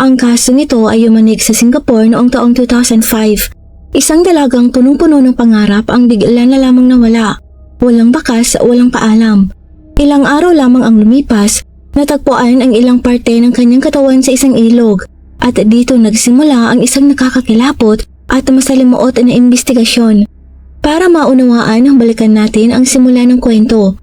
Ang kaso nito ay yumanig sa Singapore noong taong 2005. Isang dalagang punong-puno ng pangarap ang bigla na lamang nawala. Walang bakas, walang paalam. Ilang araw lamang ang lumipas, natagpuan ang ilang parte ng kanyang katawan sa isang ilog at dito nagsimula ang isang nakakakilapot at masalimuot na investigasyon. Para maunawaan, balikan natin ang simula ng kwento.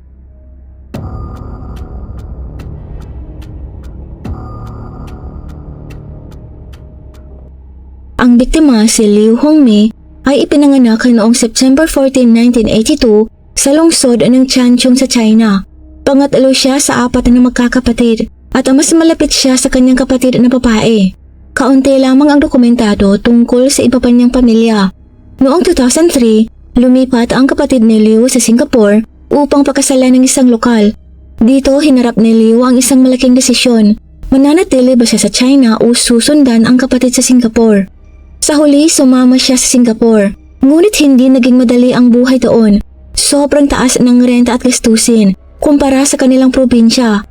Ang biktima si Liu Hongmei ay ipinanganak noong September 14, 1982 sa lungsod ng Changchun sa China. Pangatlo siya sa apat na magkakapatid at mas malapit siya sa kanyang kapatid na babae. Kaunti lamang ang dokumentado tungkol sa iba pa niyang pamilya. Noong 2003, lumipat ang kapatid ni Liu sa Singapore upang pakasalan ng isang lokal. Dito hinarap ni Liu ang isang malaking desisyon. Mananatili ba siya sa China o susundan ang kapatid sa Singapore? Sa huli, sumama siya sa Singapore. Ngunit hindi naging madali ang buhay doon. Sobrang taas ng renta at gastusin kumpara sa kanilang probinsya.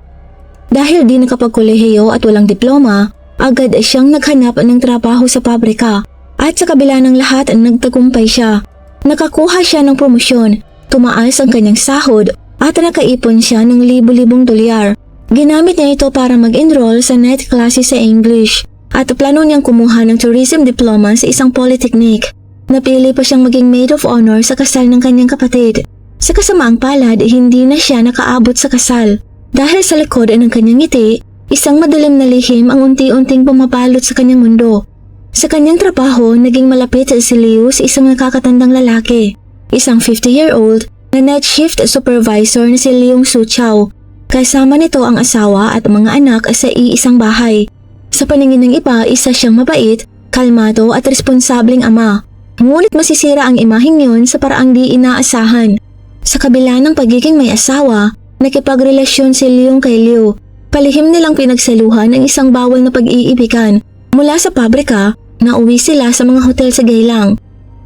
Dahil di nakapagkolehiyo at walang diploma, agad siyang naghanap ng trabaho sa pabrika. At sa kabila ng lahat, nagtagumpay siya. Nakakuha siya ng promosyon, tumaas ang kanyang sahod at nakaipon siya ng libo-libong dolyar. Ginamit niya ito para mag-enroll sa net classes sa English at plano niyang kumuha ng tourism diploma sa isang polytechnic. Napili pa siyang maging maid of honor sa kasal ng kanyang kapatid. Sa kasamaang palad, hindi na siya nakaabot sa kasal. Dahil sa likod ng kanyang ngiti, isang madilim na lihim ang unti-unting bumabalot sa kanyang mundo. Sa kanyang trabaho, naging malapit si Liu sa isang nakakatandang lalaki. Isang 50-year-old na night shift supervisor na si Leong Su Chao. Kasama nito ang asawa at mga anak sa iisang bahay. Sa paningin ng iba, isa siyang mabait, kalmado at responsableng ama. Ngunit masisira ang imaheng yun sa paraang di inaasahan. Sa kabila ng pagiging may asawa, nakipagrelasyon si Leong kay Liu. Palihim nilang pinagsaluhan ang isang bawal na pag-iibigan. Mula sa pabrika, nauwi sila sa mga hotel sa Geylang.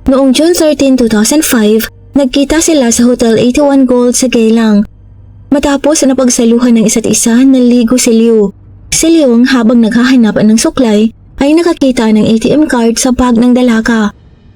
Noong June 13, 2005, nagkita sila sa Hotel 81 Gold sa Geylang. Matapos na pagsaluhan ng isa't isa, naligo si Liu. Si Leong habang naghahanap ng suklay ay nakakita ng ATM card sa bag ng dalaga.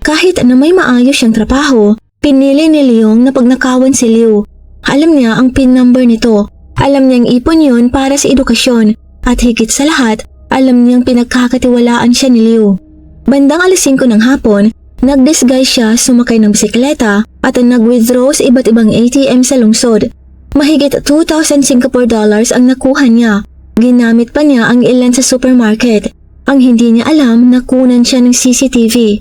Kahit na may maayos siyang trabaho, pinili ni Leong na pagnakawan si Liu. Alam niya ang PIN number nito. Alam niyang ipon yun para sa edukasyon at higit sa lahat, alam niyang pinagkakatiwalaan siya ni Liu. Bandang alas 5 ng hapon, nag-disguise siya sumakay ng bisikleta at nag-withdraw sa iba't ibang ATM sa lungsod. Mahigit 2,000 Singapore dollars ang nakuha niya Ginamit pa niya ang ilan sa supermarket. Ang hindi niya alam na kunan siya ng CCTV.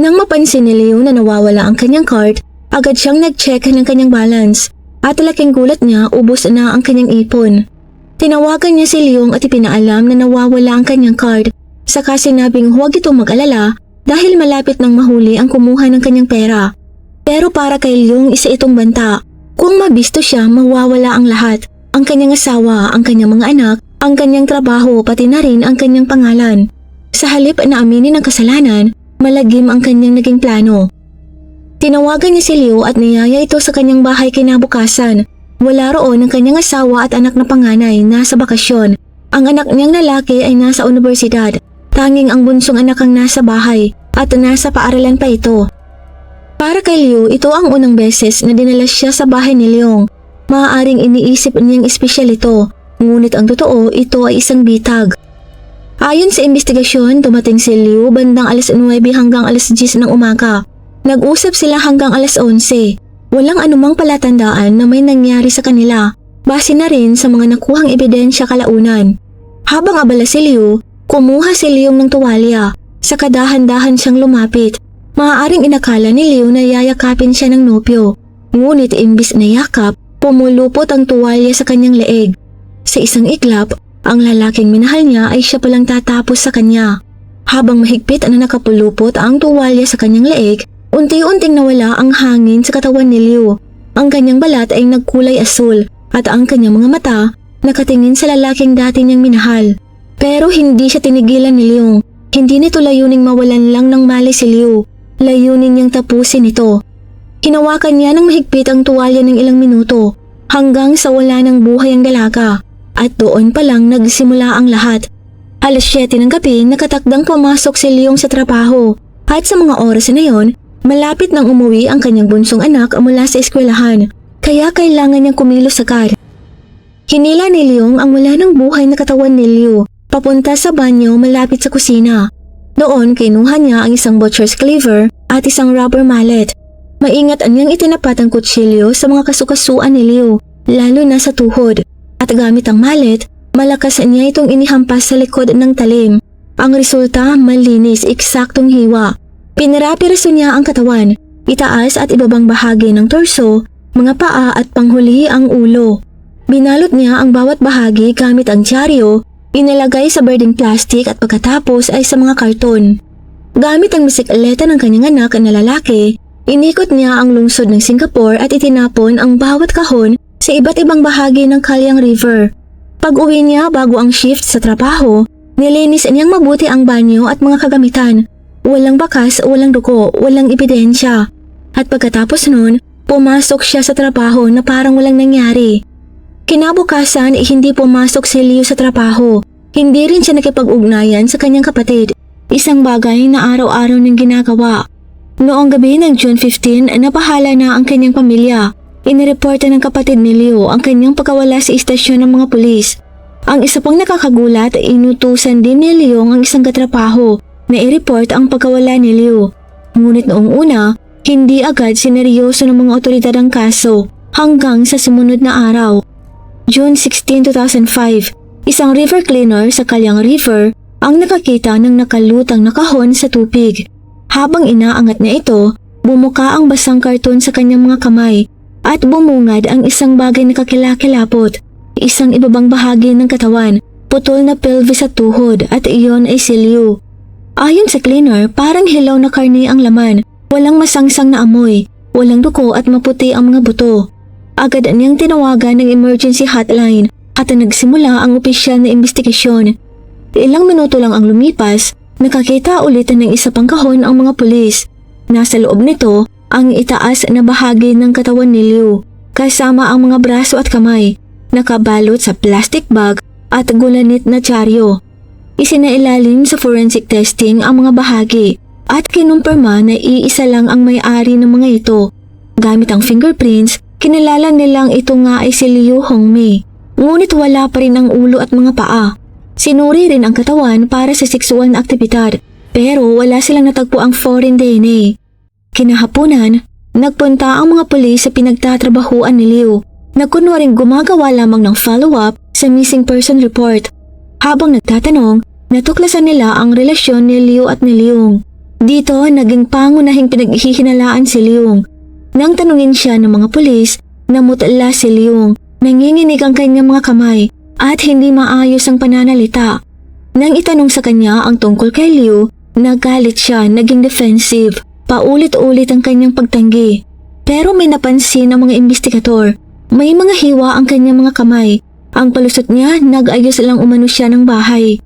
Nang mapansin ni Leo na nawawala ang kanyang card, agad siyang nag-check ng kanyang balance at laking gulat niya ubos na ang kanyang ipon. Tinawagan niya si Leong at ipinaalam na nawawala ang kanyang card. Saka sinabing huwag itong mag-alala dahil malapit nang mahuli ang kumuha ng kanyang pera. Pero para kay Leong isa itong banta. Kung mabisto siya, mawawala ang lahat. Ang kanyang asawa, ang kanyang mga anak, ang kanyang trabaho pati na rin ang kanyang pangalan. Sa halip na aminin ang kasalanan, malagim ang kanyang naging plano. Tinawagan niya si Leo at niyaya ito sa kanyang bahay kinabukasan. Wala roon ang kanyang asawa at anak na panganay nasa bakasyon. Ang anak niyang lalaki ay nasa universidad. Tanging ang bunsong anak ang nasa bahay at nasa paaralan pa ito. Para kay Leo, ito ang unang beses na dinala siya sa bahay ni Leong. Maaaring iniisip niyang espesyal ito Ngunit ang totoo, ito ay isang bitag. Ayon sa investigasyon, dumating si Liu bandang alas 9 hanggang alas 10 ng umaga. Nag-usap sila hanggang alas 11. Walang anumang palatandaan na may nangyari sa kanila. Base na rin sa mga nakuhang ebidensya kalaunan. Habang abala si Liu, kumuha si Liu ng tuwalya. Sa kadahan-dahan siyang lumapit. Maaaring inakala ni Liu na yayakapin siya ng nopyo. Ngunit imbis na yakap, pumulupot ang tuwalya sa kanyang leeg. Sa isang iglap, ang lalaking minahal niya ay siya palang tatapos sa kanya. Habang mahigpit na nakapulupot ang tuwalya sa kanyang leeg, unti-unting nawala ang hangin sa katawan ni Liu. Ang kanyang balat ay nagkulay asul at ang kanyang mga mata nakatingin sa lalaking dati niyang minahal. Pero hindi siya tinigilan ni Liu. Hindi nito layuning mawalan lang ng mali si Liu. Layunin niyang tapusin ito. Hinawakan niya ng mahigpit ang tuwalya ng ilang minuto hanggang sa wala ng buhay ang dalaga. At doon pa lang nagsimula ang lahat. Alas 7 ng gabi nakatakdang pumasok si Leong sa trabaho at sa mga oras na yon, malapit nang umuwi ang kanyang bunsong anak mula sa eskwelahan kaya kailangan niyang kumilos agad. Hinila ni Leong ang wala ng buhay na katawan ni Liu papunta sa banyo malapit sa kusina. Doon kinuha niya ang isang butcher's cleaver at isang rubber mallet. Maingat niyang itinapat ang kutsilyo sa mga kasukasuan ni Liu, lalo na sa tuhod. At gamit ang mallet, Malakas niya itong inihampas sa likod ng talim. Ang resulta, malinis, eksaktong hiwa. Pinarapiraso niya ang katawan, itaas at ibabang bahagi ng torso, mga paa at panghuli ang ulo. Binalot niya ang bawat bahagi gamit ang dyaryo, inilagay sa birding plastic at pagkatapos ay sa mga karton. Gamit ang bisikleta ng kanyang anak na lalaki, inikot niya ang lungsod ng Singapore at itinapon ang bawat kahon sa iba't ibang bahagi ng Kalyang River. Pag uwi niya bago ang shift sa trabaho, nilinis niyang mabuti ang banyo at mga kagamitan. Walang bakas, walang dugo, walang ebidensya. At pagkatapos nun, pumasok siya sa trabaho na parang walang nangyari. Kinabukasan, hindi pumasok si Leo sa trabaho. Hindi rin siya nakipag-ugnayan sa kanyang kapatid. Isang bagay na araw-araw niyang ginagawa. Noong gabi ng June 15, napahala na ang kanyang pamilya. Inireporta ng kapatid ni Leo ang kanyang pagkawala sa istasyon ng mga pulis. Ang isa pang nakakagulat ay inutusan din ni Leo ang isang katrapaho na i-report ang pagkawala ni Leo. Ngunit noong una, hindi agad sineryoso ng mga otoridad ang kaso hanggang sa sumunod na araw. June 16, 2005, isang river cleaner sa Kalyang River ang nakakita ng nakalutang na kahon sa tubig. Habang inaangat na ito, bumuka ang basang karton sa kanyang mga kamay at bumungad ang isang bagay na kakilakilapot, isang ibabang bahagi ng katawan, putol na pelvis at tuhod at iyon ay silyo. Ayon sa cleaner, parang hilaw na karne ang laman, walang masangsang na amoy, walang duko at maputi ang mga buto. Agad niyang tinawagan ng emergency hotline at nagsimula ang opisyal na investigasyon. Ilang minuto lang ang lumipas, nakakita ulit ng isa pang kahon ang mga pulis. Nasa loob nito ang itaas na bahagi ng katawan ni Liu, kasama ang mga braso at kamay, nakabalot sa plastic bag at gulanit na dyaryo. Isinailalim sa forensic testing ang mga bahagi at kinumpirma na iisa lang ang may-ari ng mga ito. Gamit ang fingerprints, kinilala nilang ito nga ay si Liu Hongmei. Ngunit wala pa rin ang ulo at mga paa. Sinuri rin ang katawan para sa sexual na aktibidad pero wala silang natagpo ang foreign DNA. Kinahaponan, nagpunta ang mga pulis sa pinagtatrabahuan ni Liu na kunwaring gumagawa lamang ng follow-up sa missing person report. Habang nagtatanong, natuklasan nila ang relasyon ni Liu at ni Leong. Dito, naging pangunahing pinaghihinalaan si Leong. Nang tanungin siya ng mga pulis, namutala si Leong, nanginginig ang kanyang mga kamay at hindi maayos ang pananalita. Nang itanong sa kanya ang tungkol kay Liu, nagalit siya, naging defensive. Paulit-ulit ang kanyang pagtanggi. Pero may napansin ang mga investigator. May mga hiwa ang kanyang mga kamay. Ang palusot niya, nag-ayos lang umano siya ng bahay.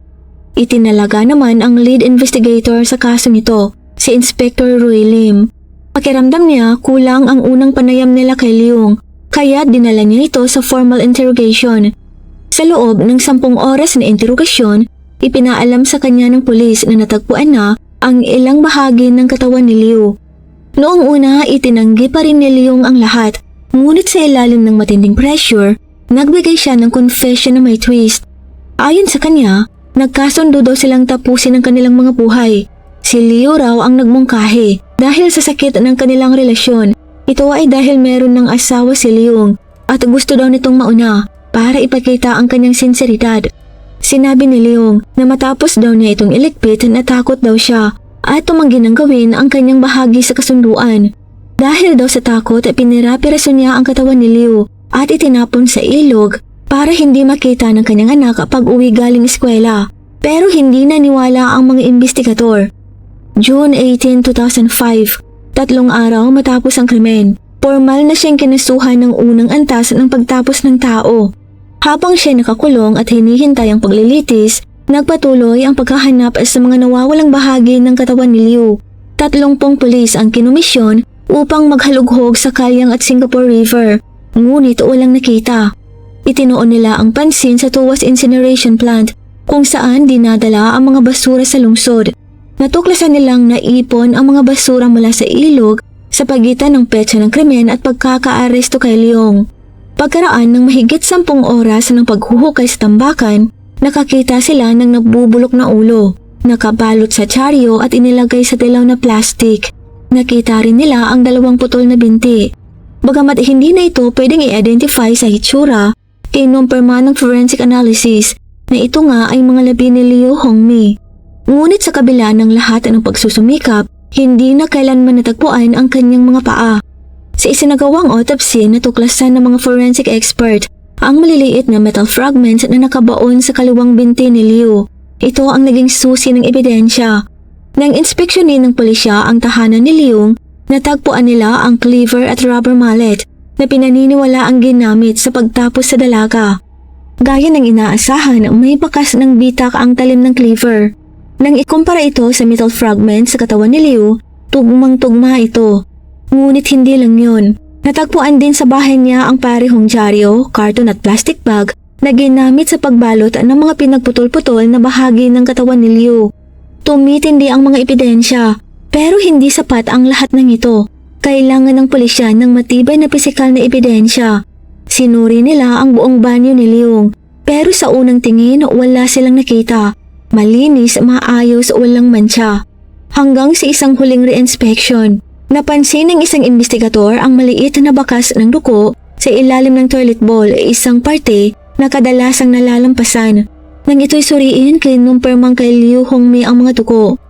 Itinalaga naman ang lead investigator sa kaso nito, si Inspector Roy Lim. Pakiramdam niya kulang ang unang panayam nila kay Leong, kaya dinala niya ito sa formal interrogation. Sa loob ng sampung oras na interogasyon, ipinaalam sa kanya ng pulis na natagpuan na ang ilang bahagi ng katawan ni Liu. Noong una, itinanggi pa rin ni Liu ang lahat, ngunit sa ilalim ng matinding pressure, nagbigay siya ng confession na may twist. Ayon sa kanya, nagkasundo daw silang tapusin ang kanilang mga buhay. Si Liu raw ang nagmungkahi dahil sa sakit ng kanilang relasyon. Ito ay dahil meron ng asawa si Liu at gusto daw nitong mauna para ipakita ang kanyang sinseridad. Sinabi ni Leong na matapos daw niya itong iligpit natakot daw siya at tumanggi ng gawin ang kanyang bahagi sa kasunduan. Dahil daw sa takot ay pinirapiraso niya ang katawan ni Liu at itinapon sa ilog para hindi makita ng kanyang anak pag uwi galing eskwela. Pero hindi naniwala ang mga investigator. June 18, 2005, tatlong araw matapos ang krimen, formal na siyang kinasuhan ng unang antas ng pagtapos ng tao. Habang siya nakakulong at hinihintay ang paglilitis, nagpatuloy ang paghahanap sa mga nawawalang bahagi ng katawan ni Liu. Tatlong pong pulis ang kinumisyon upang maghalughog sa Kalyang at Singapore River, ngunit walang nakita. Itinuon nila ang pansin sa Tuwas Incineration Plant kung saan dinadala ang mga basura sa lungsod. Natuklasan nilang naipon ang mga basura mula sa ilog sa pagitan ng petsa ng krimen at pagkakaaresto kay Leong. Pagkaraan ng mahigit sampung oras ng paghuhukay sa tambakan, nakakita sila ng nabubulok na ulo, nakabalot sa charyo at inilagay sa dilaw na plastic. Nakita rin nila ang dalawang putol na binti. Bagamat hindi na ito pwedeng i-identify sa hitsura, kinumpirma ng forensic analysis na ito nga ay mga labi ni Liu Hongmi. Ngunit sa kabila ng lahat ng pagsusumikap, hindi na kailanman natagpuan ang kanyang mga paa. Sa isinagawang autopsy, natuklasan ng mga forensic expert ang maliliit na metal fragments na nakabaon sa kaliwang binti ni Liu. Ito ang naging susi ng ebidensya. Nang inspeksyonin ng pulisya ang tahanan ni Liu, natagpuan nila ang cleaver at rubber mallet na pinaniniwala ang ginamit sa pagtapos sa dalaga. Gaya ng inaasahan, may bakas ng bitak ang talim ng cleaver. Nang ikumpara ito sa metal fragment sa katawan ni Liu, tugmang-tugma ito. Ngunit hindi lang yon. Natagpuan din sa bahay niya ang parehong dyaryo, karton at plastic bag na ginamit sa pagbalot ng mga pinagputol-putol na bahagi ng katawan ni Liu. Tumitindi ang mga ebidensya, pero hindi sapat ang lahat ng ito. Kailangan ng pulisya ng matibay na pisikal na ebidensya. Sinuri nila ang buong banyo ni Leong, pero sa unang tingin wala silang nakita. Malinis, maayos, walang mancha. Hanggang sa isang huling re-inspection, napansin ng isang investigador ang maliit na bakas ng duko sa ilalim ng toilet bowl isang parte na kadalasang nalalampasan. Nang ito'y suriin, kinumpirmang kay Liu Hongmi ang mga duko.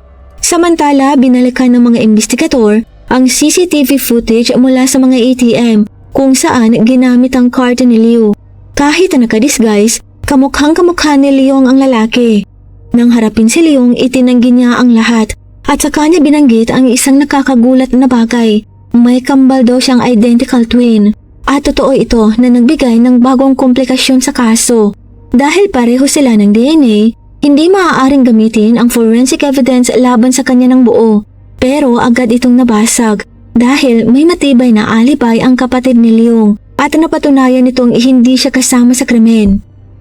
Samantala, binalikan ng mga investigador ang CCTV footage mula sa mga ATM kung saan ginamit ang card ni Liu. Kahit na nakadisguise, kamukhang kamukha ni Leong ang lalaki. Nang harapin si Leong, itinanggi niya ang lahat at sa kanya binanggit ang isang nakakagulat na bagay. May kambal daw siyang identical twin. At totoo ito na nagbigay ng bagong komplikasyon sa kaso. Dahil pareho sila ng DNA, hindi maaaring gamitin ang forensic evidence laban sa kanya ng buo. Pero agad itong nabasag dahil may matibay na alibay ang kapatid ni Leong at napatunayan nitong hindi siya kasama sa krimen.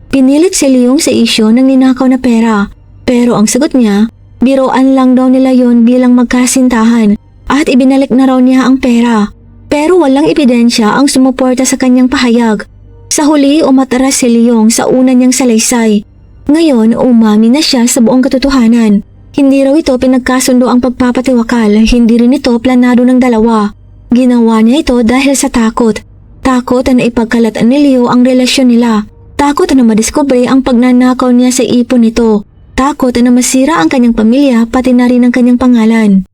Pinilit si Leong sa isyo ng ninakaw na pera pero ang sagot niya, biroan lang daw nila yon bilang magkasintahan at ibinalik na raw niya ang pera. Pero walang ebidensya ang sumuporta sa kanyang pahayag. Sa huli, umatras si Leong sa una niyang salaysay. Ngayon, umami na siya sa buong katotohanan. Hindi raw ito pinagkasundo ang pagpapatiwakal, hindi rin ito planado ng dalawa. Ginawa niya ito dahil sa takot. Takot na ipagkalat ni Leo ang relasyon nila. Takot na madiskubre ang pagnanakaw niya sa ipon nito. Takot na masira ang kanyang pamilya pati na rin ang kanyang pangalan.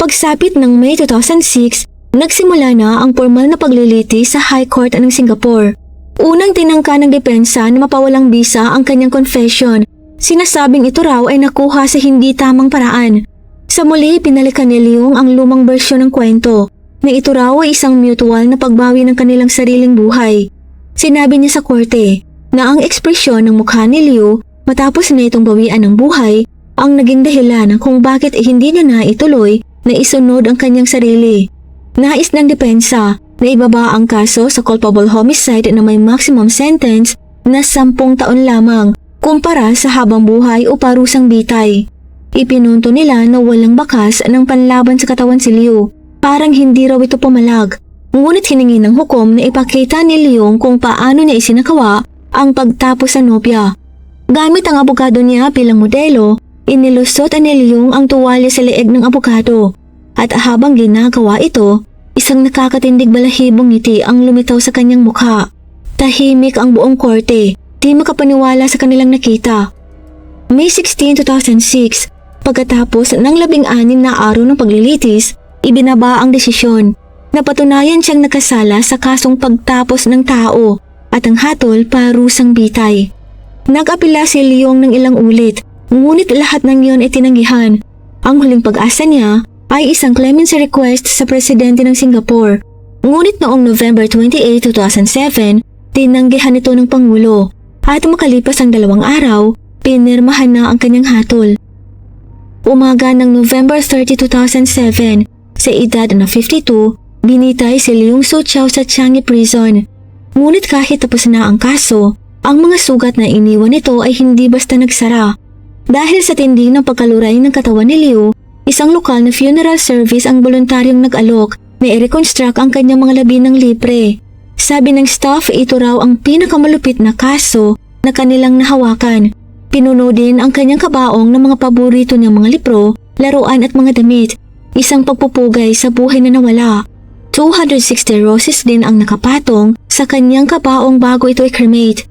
Pagsapit ng May 2006, nagsimula na ang formal na pagliliti sa High Court ng Singapore. Unang tinangka ng depensa na mapawalang bisa ang kanyang confession. Sinasabing ito raw ay nakuha sa hindi tamang paraan. Sa muli, pinalikan ni Leong ang lumang bersyon ng kwento na ito raw ay isang mutual na pagbawi ng kanilang sariling buhay. Sinabi niya sa korte na ang ekspresyon ng mukha ni Liu matapos na itong bawian ng buhay ang naging dahilan kung bakit hindi niya na ituloy na isunod ang kanyang sarili. Nais ng depensa na ibaba ang kaso sa culpable homicide na may maximum sentence na sampung taon lamang kumpara sa habang buhay o parusang bitay. Ipinunto nila na walang bakas ng panlaban sa katawan si Liu. Parang hindi raw ito pumalag. Ngunit hiningi ng hukom na ipakita ni Leong kung paano niya isinakawa ang pagtapos sa nopya. Gamit ang abogado niya bilang modelo, inilusot ni Leong ang tuwalya sa leeg ng abogado. At habang ginagawa ito, isang nakakatindig balahibong ngiti ang lumitaw sa kanyang mukha. Tahimik ang buong korte, di makapaniwala sa kanilang nakita. May 16, 2006, pagkatapos ng labing-anim na araw ng paglilitis, ibinaba ang desisyon. Napatunayan siyang nakasala sa kasong pagtapos ng tao at ang hatol parusang bitay. Nag-apila si Leong ng ilang ulit, ngunit lahat ng iyon ay tinanggihan. Ang huling pag-asa niya ay isang clemency request sa presidente ng Singapore. Ngunit noong November 28, 2007, tinanggihan ito ng Pangulo at makalipas ang dalawang araw, pinirmahan na ang kanyang hatol. Umaga ng November 30, 2007, sa edad na 52, binitay si Leong Su Chao sa Changi Prison. Ngunit kahit tapos na ang kaso, Ang mga sugat na iniwan nito ay hindi basta nagsara. Dahil sa tindi ng pagkaluray ng katawan ni Liu, isang lokal na funeral service ang voluntaryong nag-alok na i-reconstruct ang kanyang mga labi ng libre. Sabi ng staff, ito raw ang pinakamalupit na kaso na kanilang nahawakan. Pinuno din ang kanyang kabaong ng mga paborito niyang mga libro, laruan at mga damit. Isang pagpupugay sa buhay na nawala. 260 roses din ang nakapatong sa kanyang kabaong bago ito i-cremate.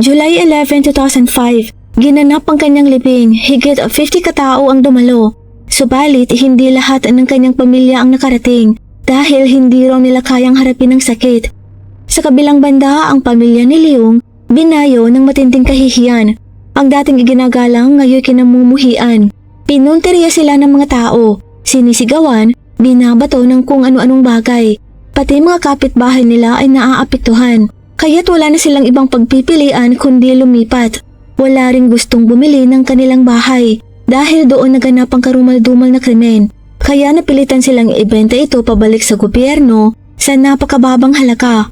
July 11, 2005, ginanap ang kanyang libing. Higit 50 katao ang dumalo. Subalit, hindi lahat ng kanyang pamilya ang nakarating dahil hindi raw nila kayang harapin ang sakit. Sa kabilang banda, ang pamilya ni Leong binayo ng matinding kahihiyan. Ang dating iginagalang ngayon kinamumuhian. Pinunteriya sila ng mga tao, sinisigawan, binabato ng kung ano-anong bagay. Pati mga kapitbahay nila ay naaapektuhan. Kaya't wala na silang ibang pagpipilian kundi lumipat. Wala ring gustong bumili ng kanilang bahay dahil doon naganap ang karumal-dumal na krimen. Kaya napilitan silang ibenta ito pabalik sa gobyerno sa napakababang halaka.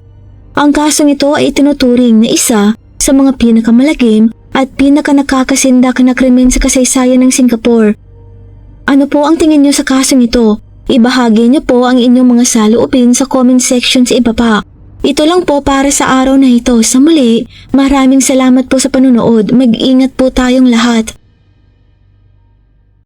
Ang kasong ito ay itinuturing na isa sa mga pinakamalagim at pinakanakakasindak na krimen sa kasaysayan ng Singapore. Ano po ang tingin niyo sa kasong ito? Ibahagi niyo po ang inyong mga saloobin sa comment section sa ibaba. Ito lang po para sa araw na ito. Sa muli, maraming salamat po sa panunood. Mag-ingat po tayong lahat.